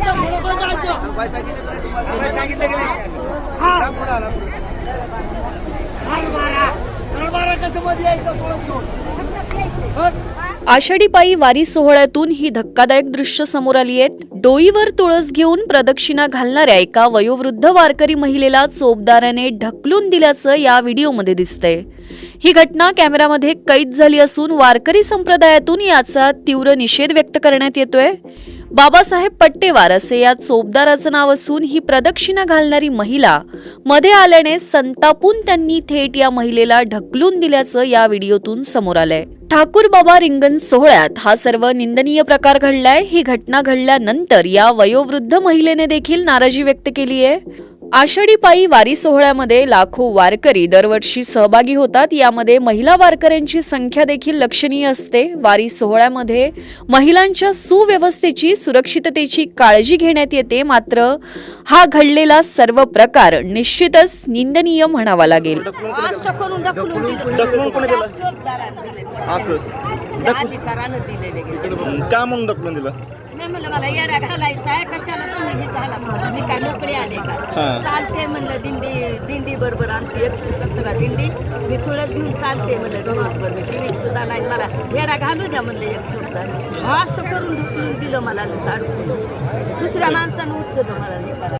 सांगितलं बरोबर जायचं. हा. हरभरा. हरभरा कसं मध्ये यायचं थोडं घेऊन? आषाढी पायी वारी सोहळ्यातून ही धक्कादायक दृश्य समोर आली आहेत डोईवर तुळस घेऊन प्रदक्षिणा घालणाऱ्या एका वयोवृद्ध वारकरी महिलेला चोपदाराने ढकलून दिल्याचं या व्हिडिओमध्ये दिसतंय. ही घटना कॅमेरामध्ये कैद झाली असून वारकरी संप्रदायातून याचा तीव्र निषेध व्यक्त करण्यात येतोय. बाबासाहेब पट्टेवार असे या चोपदाराचं नाव असून ही प्रदक्षिणा घालणारी महिला मध्ये आल्याने संतापून त्यांनी थेट या महिलेला ढकलून दिल्याचं या व्हिडिओतून समोर आलंय. ठाकूर बाबा रिंगण सोहळ्यात हा सर्व निंदनीय प्रकार घडलाय. ही घटना घडल्यानंतर या वयोवृद्ध महिलेने देखील नाराजी व्यक्त केली आहे आषाढी पायी वारी सोहळ्यामध्ये लाखो वारकरी दरवर्षी सहभागी होतात. यामध्ये महिला वारकऱ्यांची संख्या देखील लक्षणीय असते. वारी सोहळ्यामध्ये महिलांच्या सुव्यवस्थेची सुरक्षिततेची काळजी घेण्यात येते. मात्र हा घडलेला सर्व प्रकार निश्चितच निंदनीय म्हणावा लागेल. असं ढकलून कोणी दिलं? मी म्हणलं मला येडा घालायचा आहे कशाला तुम्ही हे झाला मी काय नोकरी आले का? हा. चालते म्हणलं दिंडी दिंडी बरोबर आमची एकशे सतरा दिंडी. मी तुळस घेऊन चालते म्हणलं दिवसभर मी टी सुद्धा नाही. मला येडा घालू द्या म्हणलं एक सुद्धा असं करून ढकलून दिलं मला अडकून दुसऱ्या माणसानं उचललं मला